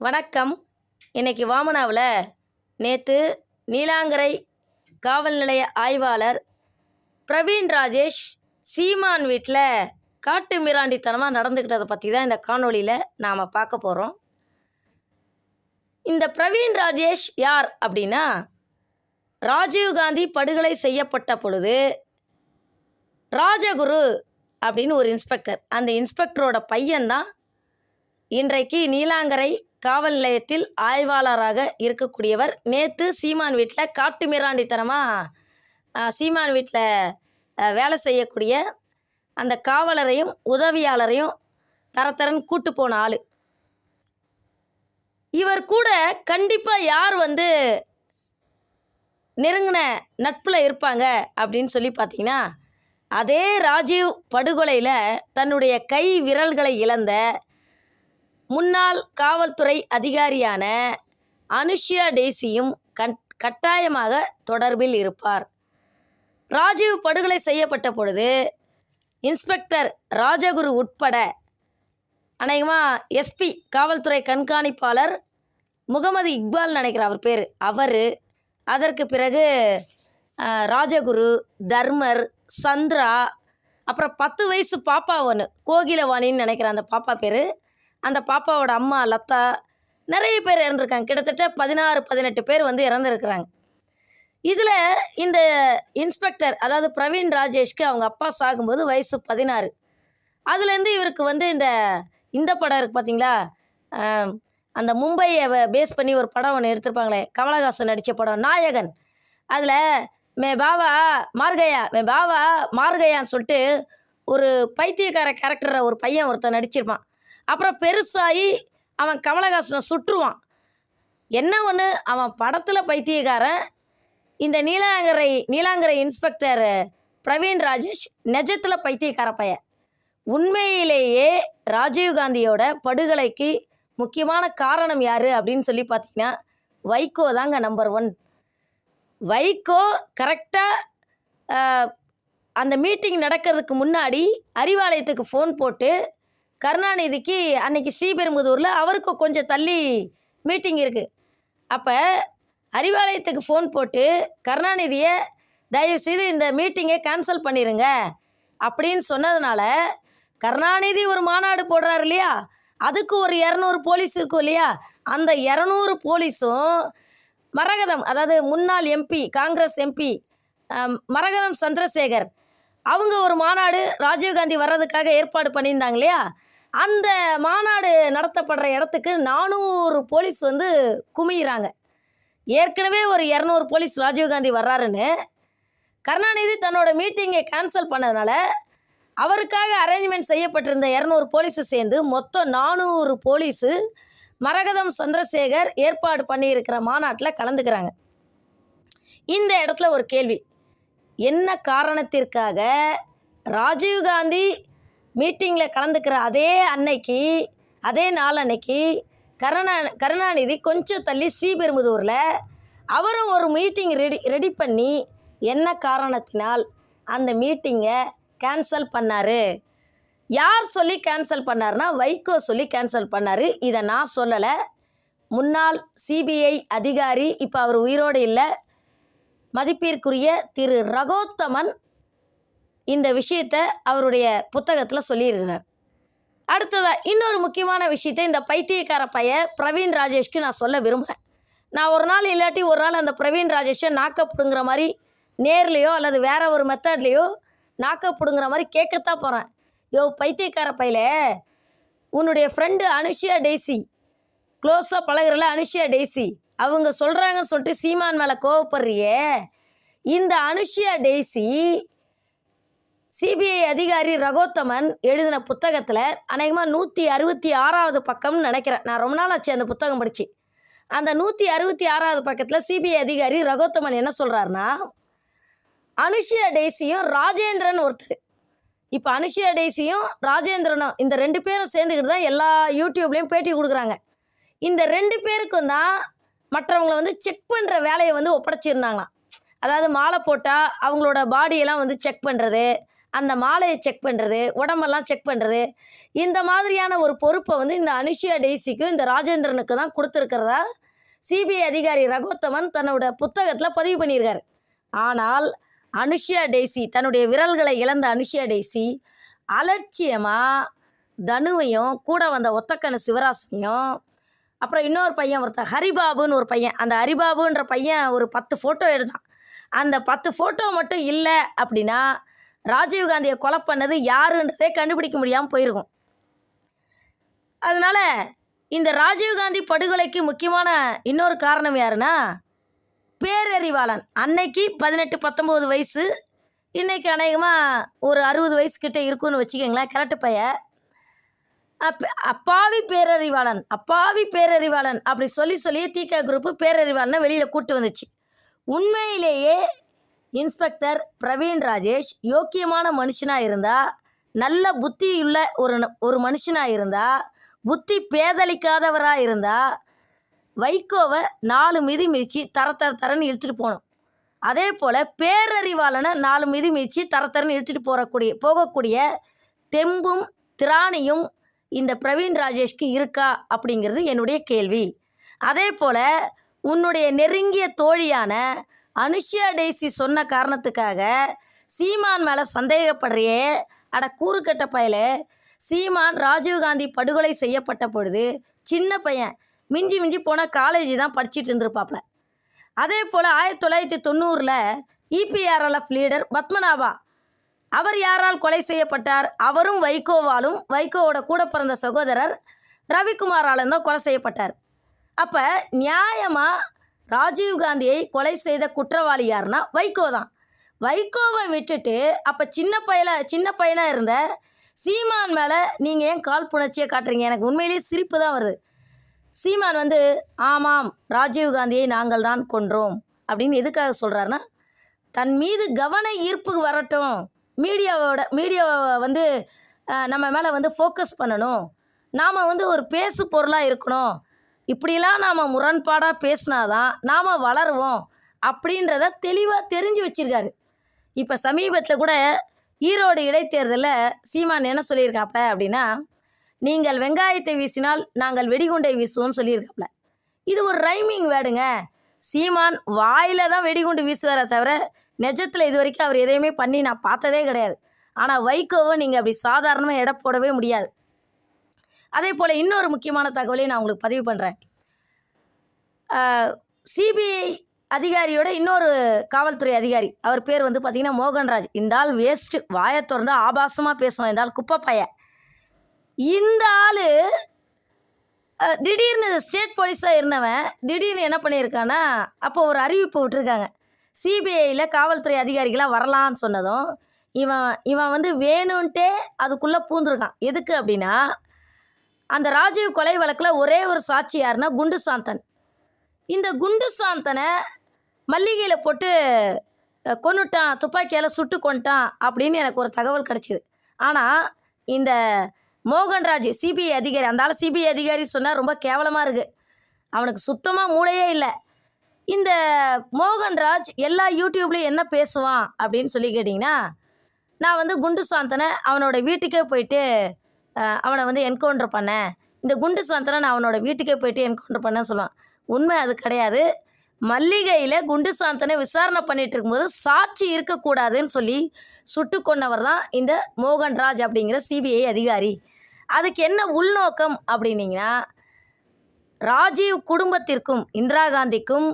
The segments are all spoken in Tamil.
வணக்கம். இன்னைக்கு வாமனாவில் நேற்று நீலாங்கரை காவல் நிலைய ஆய்வாளர் பிரவீன் ராஜேஷ் சீமான் வீட்டில் காட்டு மிராண்டித்தனமாக நடந்துக்கிட்டதை பற்றி தான் இந்த காணொளியில் நாம் பார்க்க போகிறோம் இந்த பிரவீன் ராஜேஷ் யார் அப்படின்னா ராஜீவ்காந்தி படுகொலை செய்யப்பட்ட பொழுது ராஜகுரு அப்படின்னு ஒரு இன்ஸ்பெக்டர். அந்த இன்ஸ்பெக்டரோட பையன்தான் இன்றைக்கு நீலாங்கரை காவல் நிலையத்தில் ஆய்வாளராக இருக்கக்கூடியவர் நேற்று சீமான் வீட்டில் காட்டு மிராண்டித்தனமாக சீமான் வீட்டில் வேலை செய்யக்கூடிய அந்த காவலரையும் உதவியாளரையும் தரத்தரன் கூட்டு போன ஆள். இவர் கூட கண்டிப்பாக யார் வந்து நெருங்கின நட்பில் இருப்பாங்க அப்படின்னு சொல்லி பார்த்தீங்கன்னா அதே ராஜீவ் படுகொலையில் தன்னுடைய கை விரல்களை இழந்த முன்னாள் காவல்துறை அதிகாரியான அனுஷ்யா டேசியும் கண் கட்டாயமாக தொடர்பில் இருப்பார். ராஜீவ் படுகொலை செய்யப்பட்ட பொழுது இன்ஸ்பெக்டர் ராஜகுரு உட்பட அநேகமாக எஸ்பி காவல்துறை கண்காணிப்பாளர் முகமது இக்பால் நினைக்கிற அவர் பேர். அவர் அதற்கு பிறகு ராஜகுரு தர்மர் சந்திரா அப்புறம் பத்து வயசு பாப்பா ஒன்று கோகிலவாணின்னு நினைக்கிற அந்த பாப்பா பேர். அந்த பாப்பாவோட அம்மா லதா நிறைய பேர் இறந்துருக்காங்க. கிட்டத்தட்ட பதினாறு பதினெட்டு பேர் வந்து இறந்துருக்குறாங்க. இதில் இந்த இன்ஸ்பெக்டர் அதாவது பிரவீன் ராஜேஷ்க்கு அவங்க அப்பா சாகும்போது வயசு பதினாறு. அதுலேருந்து இவருக்கு வந்து இந்த இந்த படம் இருக்குது பார்த்தீங்களா? அந்த மும்பையை பேஸ் பண்ணி ஒரு படம் ஒன்று எடுத்திருப்பாங்களே கமலஹாசன் நடித்த படம் நாயகன். அதில் மே பாவா மார்கயா மே பாவா மார்கயான்னு சொல்லிட்டு ஒரு பைத்தியக்கார கேரக்டரை ஒரு பையன் ஒருத்தன் நடிச்சிருப்பான். அப்புறம் பெருசாகி அவன் கமலஹாசனை சுற்றுவான். என்ன ஒன்று அவன் படத்தில் பைத்தியக்காரன். இந்த நீலாங்கரை நீலாங்கரை இன்ஸ்பெக்டர் பிரவீன் ராஜேஷ் நெஜத்தில் பைத்தியக்கார பையன். உண்மையிலேயே ராஜீவ்காந்தியோட படுகொலைக்கு முக்கியமான காரணம் யார் அப்படின்னு சொல்லி பார்த்தீங்கன்னா வைகோ தாங்க நம்பர் ஒன் வைகோ கரெக்டாக அந்த மீட்டிங் நடக்கிறதுக்கு முன்னாடி அறிவாலயத்துக்கு ஃபோன் போட்டு கருணாநிதிக்கு அன்னைக்கு ஸ்ரீபெரும்புதூரில் அவருக்கு கொஞ்சம் தள்ளி மீட்டிங் இருக்குது அப்போ அறிவாலயத்துக்கு ஃபோன் போட்டு கருணாநிதியை தயவுசெய்து இந்த மீட்டிங்கை கேன்சல் பண்ணிடுங்க அப்படின்னு சொன்னதுனால கருணாநிதி ஒரு மாநாடு போடுறாரு இல்லையா? அதுக்கு ஒரு இரநூறு போலீஸ் இருக்கும் இல்லையா? அந்த இரநூறு போலீஸும் மரகதம் அதாவது முன்னாள் எம்பி காங்கிரஸ் எம்பி மரகதம் சந்திரசேகர் அவங்க ஒரு மாநாடு ராஜீவ்காந்தி வர்றதுக்காக ஏற்பாடு பண்ணியிருந்தாங்க இல்லையா? அந்த மாநாடு நடத்தப்படுற இடத்துக்கு நானூறு போலீஸ் வந்து குமிகிறாங்க ஏற்கனவே ஒரு இரநூறு போலீஸ் ராஜீவ்காந்தி வர்றாருன்னு. கருணாநிதி தன்னோட மீட்டிங்கை கேன்சல் பண்ணதுனால அவருக்காக அரேஞ்ச்மெண்ட் செய்யப்பட்டிருந்த இரநூறு போலீஸு சேர்ந்து மொத்தம் நானூறு போலீஸு மரகதம் சந்திரசேகர் ஏற்பாடு பண்ணியிருக்கிற மாநாட்டில் கலந்துக்கிறாங்க. இந்த இடத்துல ஒரு கேள்வி. என்ன காரணத்திற்காக ராஜீவ்காந்தி மீட்டிங்கில் கலந்துக்கிற அதே அன்னைக்கு அதே நாள் அன்னைக்கு கருணா கருணாநிதி கொஞ்சம் தள்ளி ஸ்ரீபெரும்புதூரில் அவரும் ஒரு மீட்டிங் ரெடி ரெடி பண்ணி என்ன காரணத்தினால் அந்த மீட்டிங்கை கேன்சல் பண்ணார்? யார் சொல்லி கேன்சல் பண்ணார்னா வைகோ சொல்லி கேன்சல் பண்ணார். இதை நான் சொல்லலை. முன்னாள் சிபிஐ அதிகாரி இப்போ அவர் உயிரோடு இல்லை. மதிப்பிற்குரிய திரு ரகோத்தமன் இந்த விஷயத்தை அவருடைய புத்தகத்தில் சொல்லியிருக்கிறார். அடுத்ததாக இன்னொரு முக்கியமான விஷயத்தை இந்த பைத்தியக்கார பைய பிரவீன் ராஜேஷ்க்கு நான் சொல்ல விரும்புகிறேன் நான் ஒரு நாள் இல்லாட்டி ஒரு நாள் அந்த பிரவீன் ராஜேஷை நாக்கப்படுங்கிற மாதிரி நேர்லேயோ அல்லது வேற ஒரு மெத்தட்லேயோ நாக்கப்படுங்கிற மாதிரி கேட்கத்தான் போகிறேன் யோ பைத்தியக்கார பையில உன்னுடைய ஃப்ரெண்டு அனுஷியா டேசி க்ளோஸாக பழகுறல அனுஷியா டேசி அவங்க சொல்கிறாங்கன்னு சொல்லிட்டு சீமான் மேலே கோவப்படுறியே இந்த அனுஷியா டேசி சிபிஐ அதிகாரி ரகோத்தமன் எழுதின புத்தகத்தில் அநேகமாக நூற்றி அறுபத்தி ஆறாவது பக்கம்னு நினைக்கிறேன். நான் ரொம்ப நாள் ஆச்சு அந்த புத்தகம் படித்து அந்த நூற்றி அறுபத்தி ஆறாவது பக்கத்தில் சிபிஐ அதிகாரி ரகோத்தமன் என்ன சொல்கிறாருன்னா அனுஷியா டேசியும் ராஜேந்திரன் ஒருத்தர். இப்போ அனுஷியா டேசியும் ராஜேந்திரனும் இந்த ரெண்டு பேரும் சேர்ந்துக்கிட்டு தான் எல்லா யூடியூப்லேயும் பேட்டி கொடுக்குறாங்க. இந்த ரெண்டு பேருக்கும் தான் மற்றவங்களை வந்து செக் பண்ணுற வேலையை வந்து ஒப்படைச்சிருந்தாங்களாம். அதாவது மாலை போட்டால் அவங்களோட பாடியெல்லாம் வந்து செக் பண்ணுறது அந்த மாலையை செக் பண்ணுறது உடம்பெல்லாம் செக் பண்ணுறது இந்த மாதிரியான ஒரு பொறுப்பை வந்து இந்த அனுஷியா டெய்ஸிக்கும் இந்த ராஜேந்திரனுக்கு தான் கொடுத்துருக்கிறதா சிபிஐ அதிகாரி ரகோத்தமன் தன்னோட புத்தகத்தில் பதிவு பண்ணியிருக்கார். ஆனால் அனுஷியா டெய்ஸி தன்னுடைய விரல்களை இழந்த அனுஷியா டெய்ஸி அலட்சியமாக தனுவையும் கூட வந்த ஒத்தக்கண்ணு சிவராசனையும் அப்புறம் இன்னொரு பையன் ஒருத்தன் ஹரிபாபுன்னு ஒரு பையன் அந்த ஹரிபாபுன்ற பையன் ஒரு பத்து ஃபோட்டோ எடுத்தான். அந்த பத்து ஃபோட்டோ மட்டும் இல்லை அப்படின்னா ராஜீவ்காந்தியை கொலை பண்ணது யாருன்றதே கண்டுபிடிக்க முடியாமல் போயிருக்கும். அதனால் இந்த ராஜீவ்காந்தி படுகொலைக்கு முக்கியமான இன்னொரு காரணம் யாருன்னா பேரறிவாளன். அன்னைக்கு பதினெட்டு பத்தொம்போது வயசு. இன்றைக்கி அநேகமாக ஒரு அறுபது வயசு இருக்குன்னு வச்சுக்கோங்களேன் கரெக்டு பைய. அப்ப அப்பாவி பேரறிவாளன் அப்பாவி பேரறிவாளன் அப்படி சொல்லி சொல்லி தீகா குரூப்பு பேரறிவாளனை வெளியில் கூட்டு வந்துச்சு. உண்மையிலேயே இன்ஸ்பெக்டர் பிரவீன் ராஜேஷ் யோக்கியமான மனுஷனாக இருந்தால் நல்ல புத்தியுள்ள ஒரு ந- ஒரு மனுஷனாக இருந்தால் புத்தி பேதலிக்காதவராக இருந்தால் வைகோவை நாலு மிதி மிதித்து தர தர தரன்னு இழுத்துட்டு போகணும். அதே போல் பேரறிவாளனை நாலு மிதி மிதித்து தர தரன்னு இழுத்துட்டு போகக்கூடிய போகக்கூடிய தெம்பும் திராணியும் இந்த பிரவீன் ராஜேஷ்க்கு இருக்கா அப்படிங்கிறது என்னுடைய கேள்வி. அதே போல் உன்னுடைய நெருங்கிய தோழியான அனுஷ்யா டெய்ஸி சொன்ன காரணத்துக்காக சீமான் மேலே சந்தேகப்படுறியே. அட கூறுக்கட்ட பயல. சீமான் ராஜீவ்காந்தி படுகொலை செய்யப்பட்ட பொழுது சின்ன பையன் மிஞ்சி மிஞ்சி போனால் காலேஜ் தான் படிச்சிட்டு இருந்திருப்பாப்ல. அதே போல் ஆயிரத்தி தொள்ளாயிரத்தி தொண்ணூறில் இபிஆர்எல்எஃப் லீடர் பத்மநாபா. அவர் யாரால் கொலை செய்யப்பட்டார்? அவரும் வைகோவாலும் வைகோவோட கூட பிறந்த சகோதரர் ரவிக்குமாராலும் தான் கொலை செய்யப்பட்டார். அப்போ நியாயமாக ராஜீவ்காந்தியை கொலை செய்த குற்றவாளி யாருன்னா வைகோ தான். வைகோவை விட்டுட்டு அப்போ சின்ன பையல சின்ன பையனாக இருந்த சீமான் மேலே நீங்கள் ஏன் காழ்ப்புணர்ச்சியை காட்டுறீங்க? எனக்கு உண்மையிலேயே சிரிப்பு தான் வருது. சீமான் வந்து ஆமாம் ராஜீவ்காந்தியை நாங்கள் தான் கொன்றோம் அப்படின்னு எதுக்காக சொல்கிறாருன்னா தன் மீது கவன ஈர்ப்பு வரட்டும். மீடியாவோட மீடியாவை வந்து நம்ம மேலே வந்து ஃபோக்கஸ் பண்ணணும். நாம் வந்து ஒரு பேசு பொருளாக இருக்கணும். இப்படிலாம் நாம் முரண்பாடாக பேசினாதான் நாம் வளருவோம் அப்படின்றத தெளிவாக தெரிஞ்சு வச்சுருக்காரு. இப்போ சமீபத்தில் கூட ஈரோடு இடைத்தேர்தலில் சீமான் என்ன சொல்லியிருக்காப்ல அப்படின்னா நீங்கள் வெங்காயத்தை வீசினால் நாங்கள் வெடிகுண்டை வீசுவோம் சொல்லியிருக்காப்ல. இது ஒரு ரைமிங் வேர்டுங்க. சீமான் வாயில் தான் வெடிகுண்டு வீசுவாரே தவிர நிஜத்தில் இது வரைக்கும் அவர் எதையுமே பண்ணி நான் பார்த்ததே கிடையாது. ஆனால் வைகோவை நீங்கள் அப்படி சாதாரணமாக எடை போடவே முடியாது. அதே போல் இன்னொரு முக்கியமான தகவலையும் நான் உங்களுக்கு பதிவு பண்ணுறேன் சிபிஐ அதிகாரியோட இன்னொரு காவல்துறை அதிகாரி அவர் பேர் வந்து பார்த்திங்கன்னா மோகன்ராஜ். இந்த ஆள் வேஸ்ட்டு வாயை திறந்து ஆபாசமாக பேசுவான். இந்த ஆள் குப்பை இந்த ஆள் திடீர்னு ஸ்டேட் போலீஸாக இருந்தவன் திடீர்னு என்ன பண்ணியிருக்கான்னா அப்போ ஒரு அறிவிப்பு விட்டுருக்காங்க. சிபிஐயில் காவல்துறை அதிகாரிகளாக வரலான்னு சொன்னதும் இவன் இவன் வந்து வேணும்ன்ட்டே அதுக்குள்ளே பூந்துருக்கான். எதுக்கு அப்படின்னா அந்த ராஜீவ் கொலை வழக்கில் ஒரே ஒரு சாட்சி யாருன்னா குண்டு சாந்தன். இந்த குண்டு சாந்தனை மல்லிகையில் போட்டு கொண்டுட்டான் கொன்னுட்டான் துப்பாக்கியால் சுட்டு கொண்டுட்டான் அப்படின்னு எனக்கு ஒரு தகவல் கிடச்சிது. ஆனால் இந்த மோகன்ராஜ் சிபிஐ அதிகாரி அந்த ஆள் சிபிஐ அதிகாரி சொன்னால் ரொம்ப கேவலமாக இருக்குது அவனுக்கு சுத்தமாக மூளையே இல்லை. இந்த மோகன்ராஜ் எல்லா யூடியூப்லேயும் என்ன பேசுவான் அப்படின்னு சொல்லி கேட்டிங்கன்னா நான் வந்து குண்டு சாந்தனை அவனோட வீட்டுக்கே போயிட்டு அவனை வந்து என்கவுண்டர் பண்ணேன் இந்த குண்டு சாந்தனை நான் அவனோட வீட்டுக்கே போயிட்டு என்கவுண்டர் பண்ணேன்னு சொல்லுவான். உண்மை அது கிடையாது. மல்லிகையில் குண்டு சாந்தனை விசாரணை பண்ணிட்டு இருக்கும்போது சாட்சி இருக்கக்கூடாதுன்னு சொல்லி சுட்டு கொண்டவர் தான் இந்த மோகன்ராஜ் அப்படிங்கிற சிபிஐ அதிகாரி. அதுக்கு என்ன உள்நோக்கம் அப்படின்னீங்கன்னா ராஜீவ் குடும்பத்திற்கும் இந்திரா காந்திக்கும்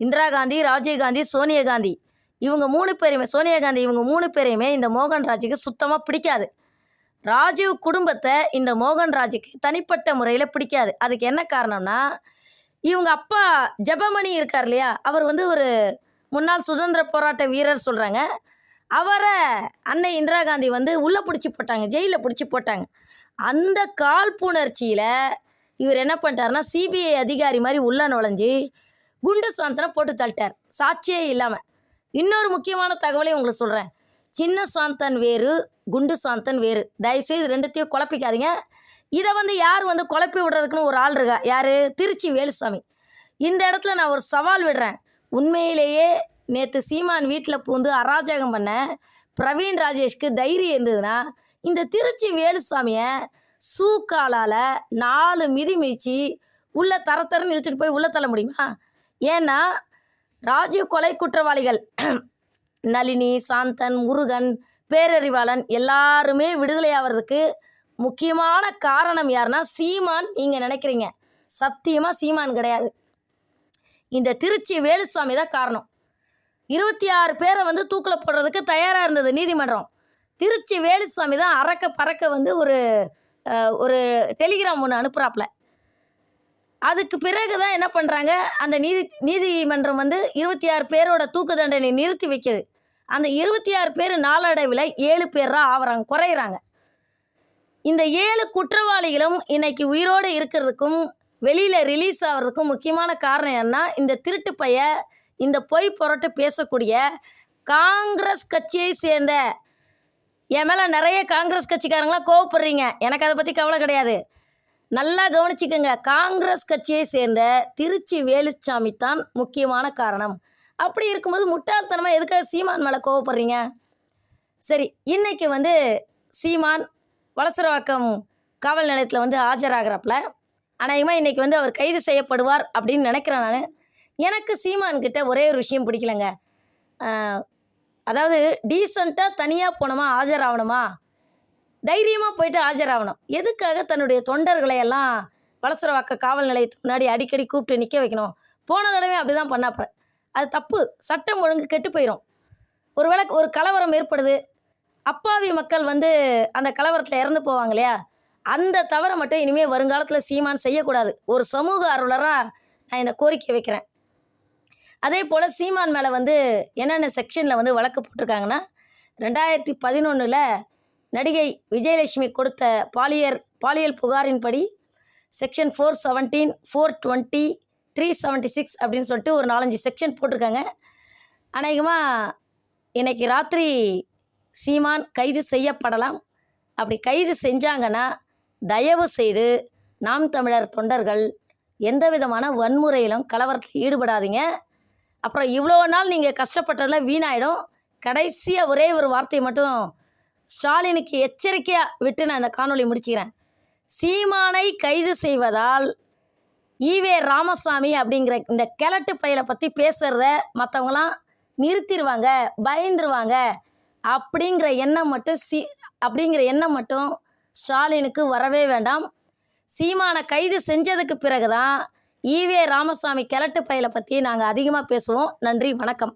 இந்திரா காந்தி ராஜீவ் காந்தி சோனியா காந்தி இவங்க மூணு பேரையுமே சோனியா காந்தி இவங்க மூணு பேரையுமே இந்த மோகன்ராஜுக்கு சுத்தமாக பிடிக்காது. ராஜீவ் குடும்பத்தை இந்த மோகன்ராஜுக்கு தனிப்பட்ட முறையில் பிடிக்காது. அதுக்கு என்ன காரணம்னா இவங்க அப்பா ஜெபமணி இருக்கார் இல்லையா? அவர் வந்து ஒரு முன்னாள் சுதந்திர போராட்ட வீரர் சொல்கிறாங்க அவரை அன்னை இந்திரா காந்தி வந்து உள்ளே பிடிச்சி போட்டாங்க ஜெயிலில் பிடிச்சி போட்டாங்க. அந்த காழ்ப்புணர்ச்சியில் இவர் என்ன பண்ணிட்டாருன்னா சிபிஐ அதிகாரி மாதிரி உள்ள நுழைஞ்சு குண்டு சாந்தனை போட்டு தள்ளிட்டார். சாட்சியே இல்லாமல் இன்னொரு முக்கியமான தகவலையும் உங்களுக்கு சொல்கிறேன் சின்ன சாந்தன் வேறு குண்டு சாந்தன் வேறு. தயவுசெய்து ரெண்டுத்தையும் குழப்பிக்காதீங்க. இதை வந்து யார் வந்து குழப்பி விடுறதுக்குன்னு ஒரு ஆள் இருக்கா? யார்? திருச்சி வேலுசாமி. இந்த இடத்துல நான் ஒரு சவால் விடுறேன். உண்மையிலேயே நேற்று சீமான் வீட்டில் பூந்து அராஜகம் பண்ண பிரவீன் ராஜேஷ்க்கு தைரியம் இருந்ததுன்னா இந்த திருச்சி வேலுசாமியை சூக்காலால் நாலு மிதி மிதிச்சு உள்ள தரத்தரன்னு இழுத்துட்டு போய் உள்ள தள்ள முடியுமா? ஏன்னா ராஜீவ் கொலை குற்றவாளிகள் நளினி சாந்தன் முருகன் பேரறிவாளன் எல்லாருமே விடுதலை ஆகிறதுக்கு முக்கியமான காரணம் யாருன்னா சீமான் நீங்கள் நினைக்கிறீங்க. சத்தியமாக சீமான் கிடையாது. இந்த திருச்சி வேலுசுவாமி தான் காரணம். இருபத்தி ஆறு பேரை வந்து தூக்கில் போடுறதுக்கு தயாராக இருந்தது நீதிமன்றம். திருச்சி வேலுசுவாமி தான் அறக்க பறக்க வந்து ஒரு ஒரு டெலிகிராம் ஒன்று அனுப்புகிறாப்புல அதுக்கு பிறகு தான் என்ன பண்ணுறாங்க அந்த நீதி நீதிமன்றம் வந்து இருபத்தி ஆறு பேரோட தூக்கு தண்டனை நிறுத்தி வைக்கிது. அந்த இருபத்தி ஆறு பேர் நாளடைவில் ஏழு பேராக ஆவறாங்க குறையிறாங்க. இந்த ஏழு குற்றவாளிகளும் இன்னைக்கு உயிரோடு இருக்கிறதுக்கும் வெளியில் ரிலீஸ் ஆகிறதுக்கும் முக்கியமான காரணம் என்ன இந்த திருட்டு பைய இந்த பொய் புரட்டு பேசக்கூடிய காங்கிரஸ் கட்சியை சேர்ந்த என் மேலே நிறைய காங்கிரஸ் கட்சிக்காரங்களாம் கோவப்படுறீங்க. எனக்கு அதை பற்றி கவலை கிடையாது. நல்லா கவனிச்சுக்கோங்க. காங்கிரஸ் கட்சியை சேர்ந்த திருச்சி வேலுச்சாமி தான் முக்கியமான காரணம். அப்படி இருக்கும்போது முட்டாள்தனமாக எதுக்காக சீமான் மேலே கோவப்படுறீங்க? சரி இன்றைக்கி வந்து சீமான் வலசரவாக்கம் காவல் நிலையத்தில் வந்து ஆஜராகிறாப்புல அநேகமாக இன்றைக்கி வந்து அவர் கைது செய்யப்படுவார் அப்படின்னு நினைக்கிறேன் நான். எனக்கு சீமான்கிட்ட ஒரே ஒரு விஷயம் பிடிக்கலங்க. அதாவது டீசெண்டாக தனியாக போனோமா ஆஜராகணுமா தைரியமாக போயிட்டு ஆஜராகணும் எதுக்காக தன்னுடைய தொண்டர்களை எல்லாம் வளசரவாக்க காவல் நிலையத்துக்கு முன்னாடி அடிக்கடி கூப்பிட்டு நிற்க வைக்கணும்? போன தடவை அப்படி தான் பண்ணாப்புற அது தப்பு. சட்டம் ஒழுங்கு கெட்டு போயிடும் ஒருவேளை ஒரு கலவரம் ஏற்படுது. அப்பாவி மக்கள் வந்து அந்த கலவரத்தில் இறந்து போவாங்க இல்லையா? அந்த தவறை மட்டும் இனிமேல் வருங்காலத்தில் சீமான் செய்யக்கூடாது. ஒரு சமூக ஆர்வலராக நான் இந்த கோரிக்கை வைக்கிறேன். அதே போல் சீமான் மேலே வந்து என்னென்ன செக்ஷனில் வந்து வழக்கு போட்டிருக்காங்கன்னா ரெண்டாயிரத்தி பதினொன்றில் நடிகை விஜயலட்சுமி கொடுத்த பாலியர் பாலியல் புகாரின்படி section four seventeen four twenty three seventy six அப்படின்னு சொல்லிட்டு ஒரு நாலஞ்சு செக்ஷன் போட்டிருக்காங்க. அநேகமாக இன்றைக்கி ராத்திரி சீமான் கைது செய்யப்படலாம். அப்படி கைது செஞ்சாங்கன்னா தயவு செய்து நாம் தமிழர் தொண்டர்கள் எந்த விதமான வன்முறையிலும் கலவரத்தில் ஈடுபடாதீங்க. அப்புறம் இவ்வளோ நாள் நீங்கள் கஷ்டப்பட்டதில் வீணாயிடும். கடைசியாக ஒரே ஒரு வார்த்தையை மட்டும் ஸ்டாலினுக்கு எச்சரிக்கையாக விட்டு நான் இந்த காணொலி முடிச்சுக்கிறேன். சீமானை கைது செய்வதால் ஈவே ராமசாமி அப்படிங்கிற இந்த கிழட்டு பையலை பற்றி பேசுகிறத மற்றவங்களாம் நிறுத்திடுவாங்க பயந்துருவாங்க. அப்படிங்கிற எண்ணம் மட்டும் சி அப்படிங்கிற எண்ணம் மட்டும் ஸ்டாலினுக்கு வரவே வேண்டாம். சீமானை கைது செஞ்சதுக்கு பிறகு தான் ஈவே ராமசாமி கிழட்டு பையலை பற்றி நாங்கள் அதிகமாக பேசுவோம். நன்றி வணக்கம்.